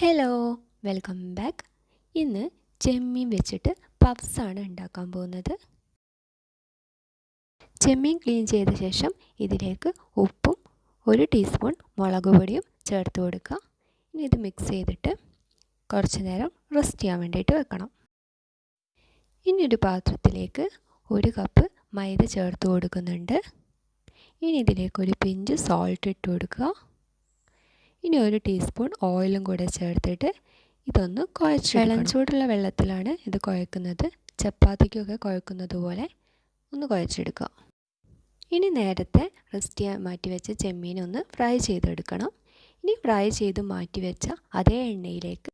Hello welcome back ഇന്ന് ചെമ്മീൻ വെച്ചിട്ട് പഫ്സാണ് ഉണ്ടാക്കാൻ പോകുന്നത്. ചെമ്മീൻ ക്ലീൻ ചെയ്ത ശേഷം ഇതിലേക്ക് ഉപ്പും ഒരു ടീസ്പൂൺ മുളക് പൊടിയും ചേർത്ത് കൊടുക്കുക. ഇനി ഇത് മിക്സ് ചെയ്തിട്ട് കുറച്ച് നേരം റെസ്റ്റ് ചെയ്യാൻ വേണ്ടിയിട്ട് വെക്കണം. ഇനി ഒരു പാത്രത്തിലേക്ക് ഒരു കപ്പ് മൈദ ചേർത്ത് കൊടുക്കുന്നുണ്ട്. ഇനി ഇതിലേക്ക് ഒരു പിഞ്ച് സോൾട്ട് ഇട്ട് കൊടുക്കുക. ഇനി ഒരു ടീസ്പൂൺ ഓയിലും കൂടെ ചേർത്തിട്ട് ഇതൊന്ന് കുഴച്ച് ഇളം ചൂടുള്ള വെള്ളത്തിലാണ് ഇത് കുഴക്കുന്നത്. ചപ്പാത്തിക്കൊക്കെ കുഴക്കുന്നത് പോലെ ഒന്ന് കുഴച്ചെടുക്കുക ഇനി നേരത്തെ റെസ്റ്റ് ചെയ്യാൻ മാറ്റി വെച്ച ചെമ്മീൻ ഒന്ന് ഫ്രൈ ചെയ്തെടുക്കണം. ഇനി ഫ്രൈ ചെയ്ത് മാറ്റി വെച്ച അതേ എണ്ണയിലേക്ക്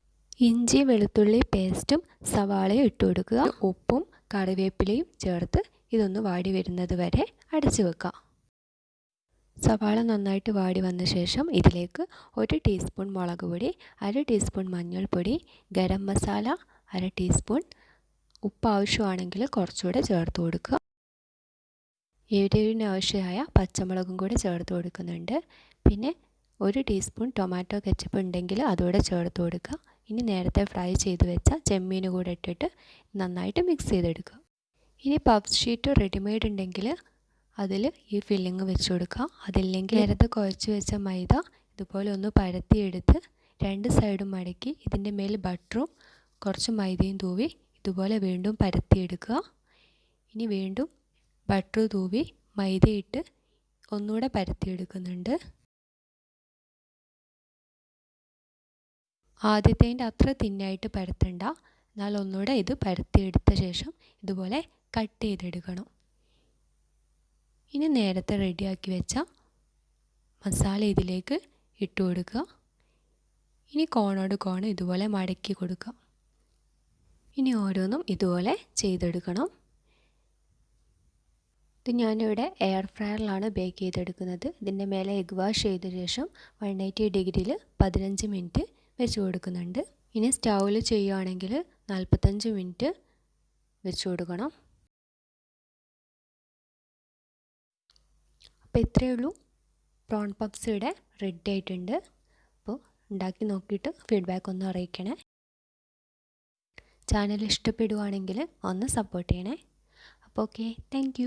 ഇഞ്ചി വെളുത്തുള്ളി പേസ്റ്റും സവാളയും ഇട്ട് കൊടുക്കുക. ഉപ്പും കറിവേപ്പിലയും ചേർത്ത് ഇതൊന്ന് വാടി വരുന്നത് വരെ അടച്ചു വെക്കുക സവാള നന്നായിട്ട് വാടി വന്ന ശേഷം ഇതിലേക്ക് ഒരു ടീസ്പൂൺ മുളക് പൊടി അര ടീസ്പൂൺ മഞ്ഞൾപ്പൊടി ഗരം മസാല അര ടീസ്പൂൺ ഉപ്പ് ആവശ്യമാണെങ്കിൽ കുറച്ചുകൂടെ ചേർത്ത് കൊടുക്കുക. എരിവിന് ആവശ്യമായ പച്ചമുളകും കൂടെ ചേർത്ത് കൊടുക്കുന്നുണ്ട്. പിന്നെ ഒരു ടീസ്പൂൺ ടൊമാറ്റോ കെച്ചപ്പ് ഉണ്ടെങ്കിൽ അതുകൂടെ ചേർത്ത് കൊടുക്കുക. ഇനി നേരത്തെ ഫ്രൈ ചെയ്ത് വെച്ച ചെമ്മീൻ കൂടെ ഇട്ടിട്ട് നന്നായിട്ട് മിക്സ് ചെയ്തെടുക്കുക. ഇനി പഫ് ഷീറ്റ് റെഡിമെയ്ഡ് ഉണ്ടെങ്കിൽ അതിൽ ഈ ഫില്ലിങ് വെച്ച് കൊടുക്കുക അതില്ലെങ്കിൽ നേരത്തെ കുഴച്ച് വെച്ച മൈദ ഇതുപോലെ ഒന്ന് പരത്തിയെടുത്ത് രണ്ട് സൈഡും മടക്കി ഇതിന്റെ മേൽ ബട്ടറും കുറച്ച് മൈദയും തൂവി ഇതുപോലെ വീണ്ടും പരത്തിയെടുക്കുക. ഇനി വീണ്ടും ബട്ടർ തൂവി മൈദയിട്ട് ഒന്നുകൂടെ പരത്തിയെടുക്കുന്നുണ്ട്. ആദ്യത്തേന്റെ അത്ര തിന്നായിട്ട് പരത്തണ്ട. എന്നാൽ ഒന്നുകൂടെ ഇത് പരത്തിയെടുത്ത ശേഷം ഇതുപോലെ കട്ട് ചെയ്തെടുക്കണം. ഇനി നേരത്തെ റെഡിയാക്കി വെച്ച മസാല ഇതിലേക്ക് ഇട്ട് കൊടുക്കുക. ഇനി കോണോട് കോൺ ഇതുപോലെ മടക്കി കൊടുക്കുക. ഇനി ഓരോന്നും ഇതുപോലെ ചെയ്തെടുക്കണം. ഇത് ഞാനിവിടെ എയർ ഫ്രയറിലാണ് ബേക്ക് ചെയ്തെടുക്കുന്നത്. ഇതിന്റെ മേലെ എഗ് വാഷ് ചെയ്ത ശേഷം വൺ എയ്റ്റി ഡിഗ്രിയിൽ പതിനഞ്ച് മിനിറ്റ് വെച്ച് കൊടുക്കുന്നുണ്ട്. ഇനി സ്റ്റൗവിൽ ചെയ്യുകയാണെങ്കിൽ നാൽപ്പത്തഞ്ച് മിനിറ്റ് വെച്ച് കൊടുക്കണം. അപ്പോൾ ഇത്രയേ ഉള്ളൂ. പ്രോൺ പപ്സ് ഇവിടെ റെഡി ആയിട്ടുണ്ട്. അപ്പോൾ ഉണ്ടാക്കി നോക്കിയിട്ട് ഫീഡ്ബാക്ക് ഒന്ന് അറിയിക്കണേ. ചാനൽ ഇഷ്ടപ്പെടുവാണെങ്കിൽ ഒന്ന് സപ്പോർട്ട് ചെയ്യണേ. അപ്പോൾ ഓക്കെ താങ്ക്